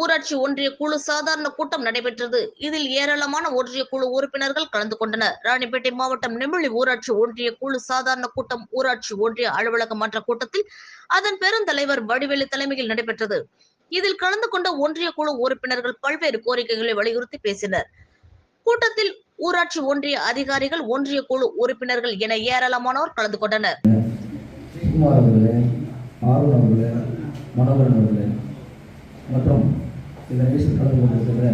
ஊராட்சி ஒன்றிய குழு சாதாரண கூட்டம் நடைபெற்றது. இதில் ஏராளமான ஒன்றிய குழு உறுப்பினர்கள் கலந்து கொண்டனர். ராணிப்பேட்டை மாவட்டம் நெமிழி ஊராட்சி ஒன்றிய குழு சாதாரண கூட்டம் ஊராட்சி ஒன்றிய அலுவலக மன்ற கூட்டத்தில் அதன் பெருந்தலைவர் வடிவேலு தலைமையில் நடைபெற்றது. இதில் கலந்து கொண்ட ஒன்றிய குழு உறுப்பினர்கள் பல்வேறு கோரிக்கைகளை வலியுறுத்தி பேசினர். கூட்டத்தில் ஊராட்சி ஒன்றிய அதிகாரிகள் ஒன்றிய குழு உறுப்பினர்கள் என ஏராளமானோர் கலந்து கொண்டனர். மனோகரன் அவர்களே மற்றும் இந்த நிகழ்ச்சியில் கலந்து கொண்டிருக்கிற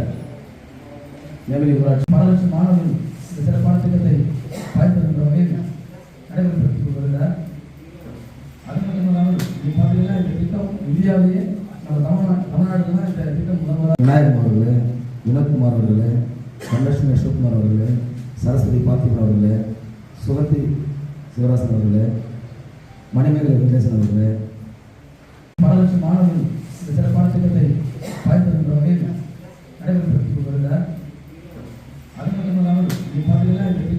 நெமிலி ஊராட்சி பல லட்சம் மாணவர்கள் இந்த சிறப்பான திட்டத்தை பயன்படுத்துகிற வகையில் நடைமுறைப்படுத்தி வருகிறார் அது மட்டுமல்லாமல் இது பார்த்தீங்கன்னா இந்த திட்டம் இந்தியாவிலேயே நம்ம தமிழ்நாடு தமிழ்நாட்டில் தான் இந்த திட்டம் முதல்வராக விநாயகம் அவர்களே வினோத்குமார் அவர்களே தனலட்சுமி அசோக்குமார் அவர்களே சரஸ்வதி பார்த்திபன் அவர்களே சுகந்தி சிவராசன் அவர்களே மணிமேகலை வெங்கடேசன் அவர்களே. பல லட்சம் மாணவர்கள் இந்த சிறப்பான திட்டத்தை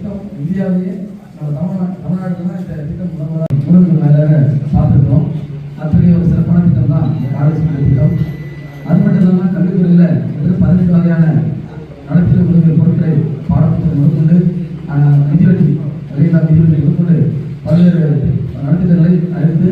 திட்டம் இந்தியாவிலேயே நம்ம தமிழ்நாட்டு தமிழ்நாட்டில் தான் இந்த திட்டம் முதல்வராக முதல் மேலே பார்த்துருக்கோம் அத்தகைய ஒரு சிறப்பான திட்டம் தான் இந்த காலேஜ் திட்டம். அது மட்டும் இல்லாமல் கல்லூரிகளில் வெறும் பதினெட்டு வகையான நடத்திய உதவிய பொருட்களை பாடத்திட்டம் முதற்கொண்டு நிதிவெட்டி வகையில்லாத நிதிவெட்டி முதற்கொண்டு பல்வேறு நடத்திட்டங்களை அறிந்து